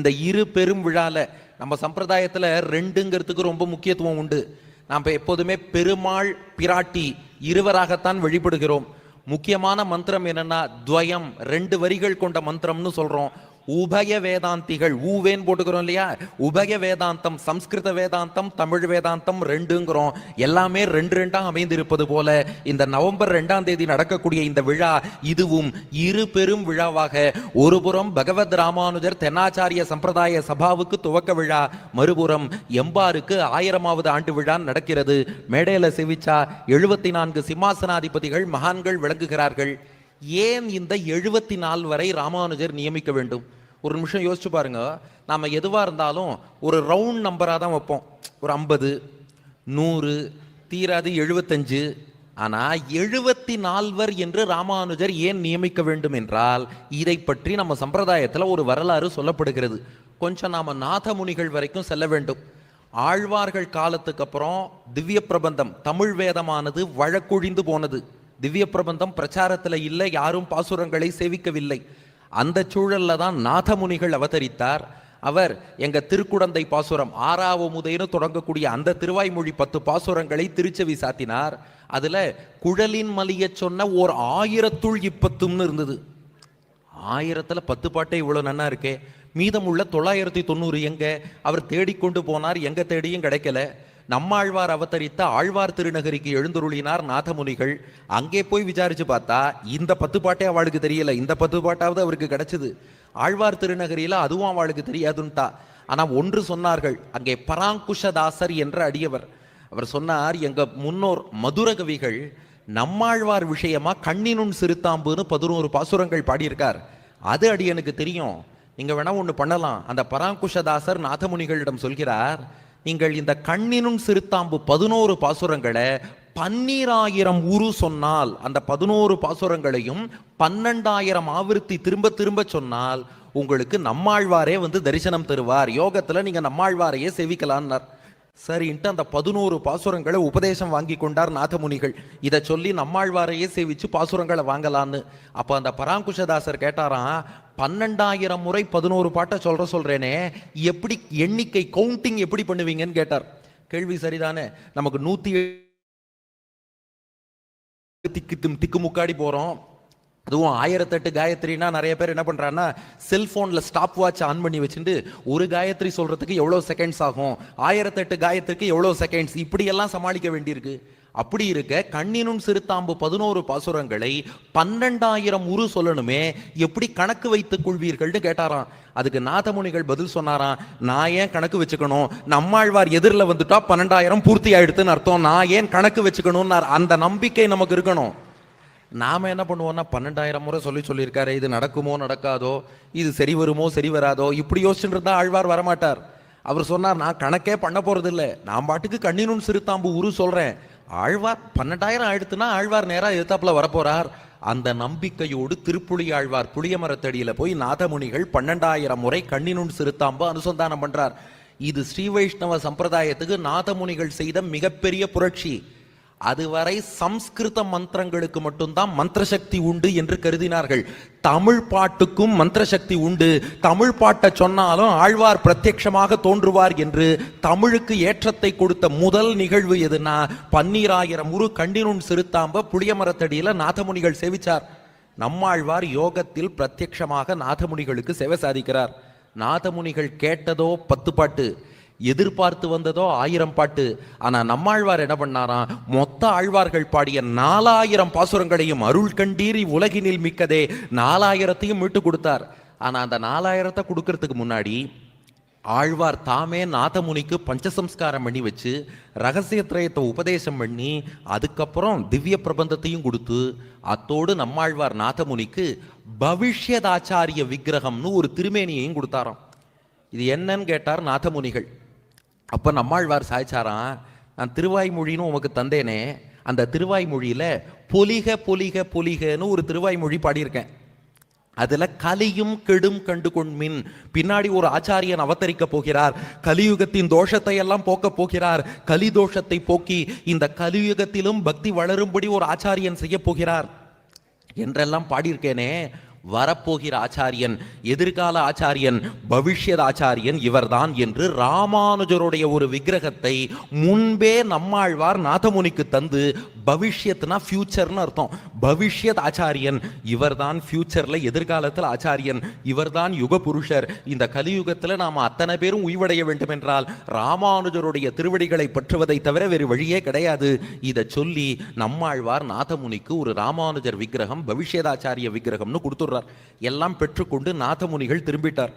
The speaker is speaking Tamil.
இந்த இரு பெரும் விழால நம்ம சம்பிரதாயத்துல ரெண்டுங்கிறதுக்கு ரொம்ப முக்கியத்துவம் உண்டு. நாம் எப்போதுமே பெருமாள் பிராட்டி இருவராகத்தான் வழிபடுகிறோம். முக்கியமான மந்திரம் என்னன்னா துவயம் ரெண்டு வரிகள் கொண்ட மந்திரம்னு சொல்றோம். உபய வேதாந்திகள் ஊவேன் போட்டுக்கிறோம் இல்லையா? உபய வேதாந்தம் சம்ஸ்கிருத வேதாந்தம் தமிழ் வேதாந்தம் ரெண்டுங்கிறோம். எல்லாமே ரெண்டு ரெண்டா அமைந்திருப்பது போல இந்த நவம்பர் ரெண்டாம் தேதி நடக்கக்கூடிய இந்த விழா இதுவும் இரு பெரும் விழாவாக. ஒருபுறம் பகவத் ராமானுஜர் தென்னாச்சாரிய சம்பிரதாய சபாவுக்கு துவக்க விழா மறுபுறம் எம்பாருக்கு ஆயிரமாவது ஆண்டு விழா நடக்கிறது. மேடையில செவிச்சா எழுபத்தி நான்கு சிம்மாசனாதிபதிகள் மகான்கள் விளங்குகிறார்கள். ஏன் இந்த எழுபத்தி நாலு வரை ராமானுஜர் நியமிக்க வேண்டும்? ஒரு நிமிஷம் யோசிச்சு பாருங்க. நாம் எதுவாக இருந்தாலும் ஒரு ரவுண்ட் நம்பராக தான் வைப்போம். ஒரு ஐம்பது நூறு தீராது எழுபத்தஞ்சு ஆனால் எழுபத்தி நால்வர் என்று ராமானுஜர் ஏன் நியமிக்க வேண்டும் என்றால் இதை பற்றி நம்ம சம்பிரதாயத்தில் ஒரு வரலாறு சொல்லப்படுகிறது. கொஞ்சம் நாம் நாதமுனிகள் வரைக்கும் செல்ல வேண்டும். ஆழ்வார்கள் காலத்துக்கு அப்புறம் திவ்ய பிரபந்தம் தமிழ் வேதமானது வழக்குழிந்து போனது. திவ்ய பிரபந்தம் பிரச்சாரத்தில் இல்லை யாரும் பாசுரங்களை சேவிக்கவில்லை. அந்த சூழலில் தான் நாதமுனிகள் அவதரித்தார். அவர் எங்க திருக்குடந்தை பாசுரம் ஆறாவமுதைன்னு தொடங்கக்கூடிய அந்த திருவாய்மொழி பத்து பாசுரங்களை திருச்செவி சாத்தினார். அதுல குழலின் மலிய சொன்ன ஓர் ஆயிரத்துள் இப்பத்தும்னு இருந்தது. ஆயிரத்துல பத்து பாட்டே இவ்வளவு நன்னா இருக்கே. மீதமுள்ள தொள்ளாயிரத்தி தொண்ணூறு எங்க? அவர் தேடிக்கொண்டு போனார். எங்க தேடியும் கிடைக்கல. நம்மாழ்வார் அவதரித்த ஆழ்வார் திருநகரிக்கு எழுந்துருளினார் நாதமுனிகள் அங்கே போய் விசாரிச்சு பார்த்தா இந்த பத்து பாட்டே அவளுக்கு தெரியல. இந்த பத்து பாட்டாவது அவருக்கு கிடைச்சது. ஆழ்வார் திருநகரியில் அதுவும் அவளுக்கு தெரியாதுன்ட்டா. ஆனால் ஒன்று சொன்னார்கள் அங்கே பராங்குஷதாசர் என்ற அடியவர். அவர் சொன்னார் எங்கள் முன்னோர் மதுர கவிகள் நம்மாழ்வார் விஷயமா கண்ணினுன் சிறுத்தாம்புன்னு பதினோரு பாசுரங்கள் பாடியிருக்கார். அது அடியனுக்கு தெரியும். நீங்கள் வேணா ஒன்று பண்ணலாம். அந்த பராங்குஷதாசர் நாதமுனிகளிடம் சொல்கிறார் நீங்கள் இந்த கண்ணினும் சிறுத்தாம்பு பதினோரு பாசுரங்களை பன்னீராயிரம் உரு சொன்னால் அந்த பதினோரு பாசுரங்களையும் பன்னெண்டாயிரம் ஆவர்த்தி திரும்ப திரும்ப சொன்னால் உங்களுக்கு நம்மாழ்வாரே வந்து தரிசனம் தருவார். யோகத்தில் நீங்கள் நம்மாழ்வாரையே செவிக்கலான்னார். சரின்ட்டு அந்த பதினோரு பாசுரங்களை உபதேசம் வாங்கி கொண்டார் நாதமுனிகள். இதை சொல்லி நம்மாழ்வாரையே சேவிச்சு பாசுரங்களை வாங்கலான்னு. அப்போ அந்த பராங்குஷதாசர் கேட்டாராம் பன்னெண்டாயிரம் முறை பதினோரு பாட்டை சொல்ற சொல்றேனே. எப்படி எண்ணிக்கை கவுண்டிங் எப்படி பண்ணுவீங்கன்னு கேட்டார். கேள்வி சரிதானே. நமக்கு நூத்தி திக்கு திம் திக்கு முக்காடி போறோம். அதுவும் ஆயிரத்தெட்டு காயத்ரினா நிறைய பேர் என்ன பண்ணுறாங்கன்னா செல்ஃபோனில் ஸ்டாப் வாட்ச் ஆன் பண்ணி வச்சுட்டு ஒரு காயத்ரி சொல்கிறதுக்கு எவ்வளோ செகண்ட்ஸ் ஆகும்? ஆயிரத்தெட்டு காயத்ரிக்கு எவ்வளோ செகண்ட்ஸ் இப்படியெல்லாம் சமாளிக்க வேண்டியிருக்கு. அப்படி இருக்க கண்ணினும் சிறுத்தாம்பு பதினோரு பாசுரங்களை பன்னெண்டாயிரம் உரு சொல்லணுமே எப்படி கணக்கு வைத்துக் கொள்வீர்கள்னு கேட்டாராம். அதுக்கு நாதமுனிகள் பதில் சொன்னாராம் நான் ஏன் கணக்கு வச்சுக்கணும்? நம்மாழ்வார் எதிரில் வந்துட்டா பன்னெண்டாயிரம் பூர்த்தி ஆயிடுத்துன்னு அர்த்தம். நான் ஏன் கணக்கு வச்சுக்கணும்னு அந்த நம்பிக்கை நமக்கு இருக்கணும். நாம் என்ன பண்ணுவோம்னா பன்னெண்டாயிரம் முறை சொல்லி சொல்லியிருக்காரு இது நடக்குமோ நடக்காதோ இது சரி வருமோ சரி வராதோ இப்படி யோசிச்சுட்டு இருந்தால் ஆழ்வார் வரமாட்டார். அவர் சொன்னார் நான் கணக்கே பண்ண போகிறதில்ல நான் பாட்டுக்கு கண்ணினும் சிறுத்தாம்பு உரு சொல்கிறேன் ஆழ்வார் பன்னெண்டாயிரம் ஆயிடுத்துனா ஆழ்வார் நேராக எதிர்த்தாப்புல வரப்போறார். அந்த நம்பிக்கையோடு திருப்புளி ஆழ்வார் புளியமரத்தடியில் போய் நாதமுனிகள் பன்னெண்டாயிரம் முறை கண்ணினுன் சிறுத்தாம்பு அனுசந்தானம் பண்ணுறார் இது ஸ்ரீ வைஷ்ணவ சம்பிரதாயத்துக்கு நாதமுனிகள் செய்த மிகப்பெரிய புரட்சி. அதுவரை சம்ஸ்கிருத மந்திரங்களுக்கு மட்டும்தான் மந்திரசக்தி உண்டு என்று கருதினார்கள். தமிழ் பாட்டுக்கும் மந்திரசக்தி உண்டு. தமிழ் பாட்டை சொன்னாலும் ஆழ்வார் பிரத்யட்சமாக தோன்றுவார் என்று தமிழுக்கு ஏற்றத்தை கொடுத்த முதல் நிகழ்வு எதுனா பன்னீராயிரம் உரு கண்டினுன் சிறுத்தாம்ப புளியமரத்தடியில் நாதமுனிகள் சேவிச்சார். நம்மாழ்வார் யோகத்தில் பிரத்யட்சமாக நாதமுனிகளுக்கு சேவை சாதிக்கிறார். நாதமுனிகள் கேட்டதோ பத்து பாட்டு. எதிர்பார்த்து வந்ததோ ஆயிரம் பாட்டு. ஆனால் நம்மாழ்வார் என்ன பண்ணாராம்? மொத்த ஆழ்வார்கள் பாடிய நாலாயிரம் பாசுரங்களையும் அருள் கண்டீரி உலகினில் மிக்கதே நாலாயிரத்தையும் மீட்டு கொடுத்தார். ஆனால் அந்த நாலாயிரத்தை கொடுக்கறதுக்கு முன்னாடி ஆழ்வார் தாமே நாதமுனிக்கு பஞ்சசம்ஸ்காரம் பண்ணி வச்சு ரகசியத்திரயத்தை உபதேசம் பண்ணி அதுக்கப்புறம் திவ்ய பிரபந்தத்தையும் கொடுத்து அத்தோடு நம்மாழ்வார் நாதமுனிக்கு பவிஷ்யதாச்சாரிய விக்கிரகம்னு ஒரு திருமேனியையும் கொடுத்தாராம். இது என்னன்னு கேட்டார் நாதமுனிகள். அப்போ நம்மாழ்வார் சாய்ச்சாராம் நான் திருவாய்மொழின்னு உமக்கு தந்தேனே அந்த திருவாய்மொழியில பொலிக பொலிக பொலிகன்னு ஒரு திருவாய்மொழி பாடியிருக்கேன். அதில் கலியும் கெடும் கண்டு கொண்மின் பின்னாடி ஒரு ஆச்சாரியன் அவதரிக்க போகிறார். கலியுகத்தின் தோஷத்தை எல்லாம் போக்க போகிறார். கலி தோஷத்தை போக்கி இந்த கலியுகத்திலும் பக்தி வளரும்படி ஒரு ஆச்சாரியன் செய்ய போகிறார். என்றெல்லாம் பாடியிருக்கேனே வரப்போகிற ஆச்சாரியன் எதிர்கால ஆச்சாரியன் பவிஷ்யத் ஆச்சாரியன் இவர்தான் என்று ராமானுஜருடைய ஒரு விக்கிரகத்தை முன்பே நம்மாழ்வார் நாதமுனிக்கு தந்து பவிஷ்யத்னா ஃபியூச்சர்னு அர்த்தம். பவிஷ்யத் ஆச்சாரியன் இவர்தான் ஃபியூச்சரில் எதிர்காலத்தில் ஆச்சாரியன் இவர்தான் யுக புருஷர். இந்த கலியுகத்துல நாம அத்தனை பேரும் உய்வடைய வேண்டும் என்றால் ராமானுஜருடைய திருவடிகளை பற்றுவதை தவிர வேறு வழியே கிடையாது. இதை சொல்லி நம்மாழ்வார் நாதமுனிக்கு ஒரு ராமானுஜர் விக்கிரகம் பவிஷ்யதாச்சாரிய விக்கிரகம்னு கொடுத்துடுறார் எல்லாம் பெற்றுக்கொண்டு நாதமுனிகள் திரும்பிட்டார்.